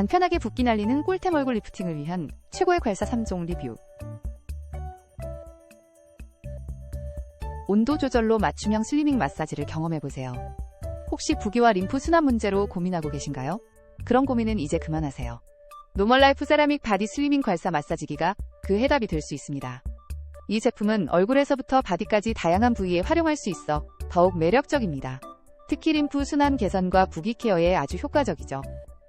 간편하게 붓기 날리는 꿀템 얼굴 리프팅을 위한 최고의 괄사 3종 리뷰. 온도 조절로 맞춤형 슬리밍 마사지를 경험해보세요. 혹시 부기와 림프 순환 문제로 고민하고 계신가요? 그런 고민은 이제 그만하세요. 노멀라이프 세라믹 바디 슬리밍 괄사 마사지기가 그 해답이 될 수 있습니다. 이 제품은 얼굴에서부터 바디까지 다양한 부위에 활용할 수 있어 더욱 매력적입니다. 특히 림프 순환 개선과 부기 케어에 아주 효과적이죠.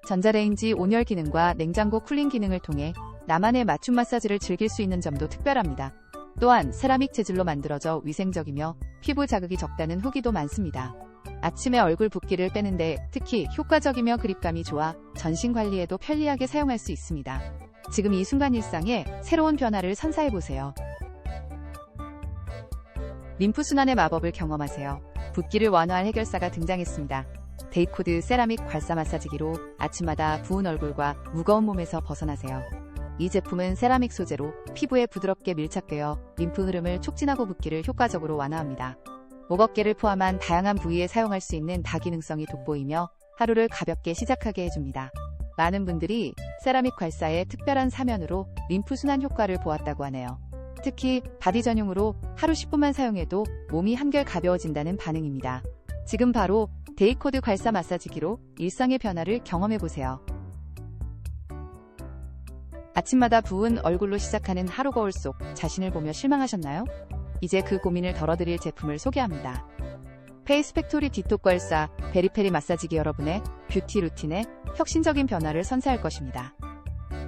전자레인지 온열 기능과 냉장고 쿨링 기능을 통해 나만의 맞춤 마사지를 즐길 수 있는 점도 특별합니다. 또한 세라믹 재질로 만들어져 위생적이며 피부 자극이 적다는 후기도 많습니다. 아침에 얼굴 붓기를 빼는데 특히 효과적이며 그립감이 좋아 전신 관리에도 편리하게 사용할 수 있습니다. 지금 이 순간 일상에 새로운 변화를 선사해보세요. 림프 순환의 마법을 경험하세요. 붓기를 완화할 해결사가 등장했습니다. 데이코드 세라믹 괄사 마사지기로 아침마다 부은 얼굴과 무거운 몸에서 벗어나세요. 이 제품은 세라믹 소재로 피부에 부드럽게 밀착되어 림프 흐름을 촉진하고 붓기를 효과적으로 완화합니다. 목 어깨를 포함한 다양한 부위에 사용할 수 있는 다기능성이 돋보이며 하루를 가볍게 시작하게 해줍니다. 많은 분들이 세라믹 괄사의 특별한 사면으로 림프 순환 효과를 보았다고 하네요. 특히 바디 전용으로 하루 10분만 사용해도 몸이 한결 가벼워진다는 반응입니다. 지금 바로 데이코드 괄사 마사지기로 일상의 변화를 경험해보세요. 아침마다 부은 얼굴로 시작하는 하루 거울 속 자신을 보며 실망하셨나요? 이제 그 고민을 덜어드릴 제품을 소개합니다. 페이스 팩토리 디톡 괄사 베리페리 마사지기 여러분의 뷰티 루틴에 혁신적인 변화를 선사할 것입니다.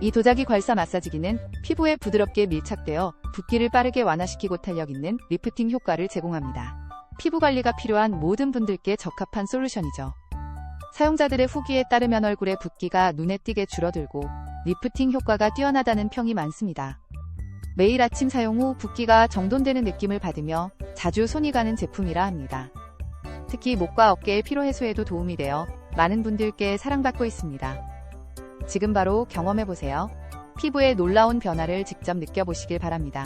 이 도자기 괄사 마사지기는 피부에 부드럽게 밀착되어 붓기를 빠르게 완화시키고 탄력 있는 리프팅 효과를 제공합니다. 피부 관리가 필요한 모든 분들께 적합한 솔루션이죠. 사용자들의 후기에 따르면 얼굴의 붓기가 눈에 띄게 줄어들고 리프팅 효과가 뛰어나다는 평이 많습니다. 매일 아침 사용 후 붓기가 정돈되는 느낌을 받으며 자주 손이 가는 제품이라 합니다. 특히 목과 어깨의 피로 해소에도 도움이 되어 많은 분들께 사랑받고 있습니다. 지금 바로 경험해보세요. 피부의 놀라운 변화를 직접 느껴보시길 바랍니다.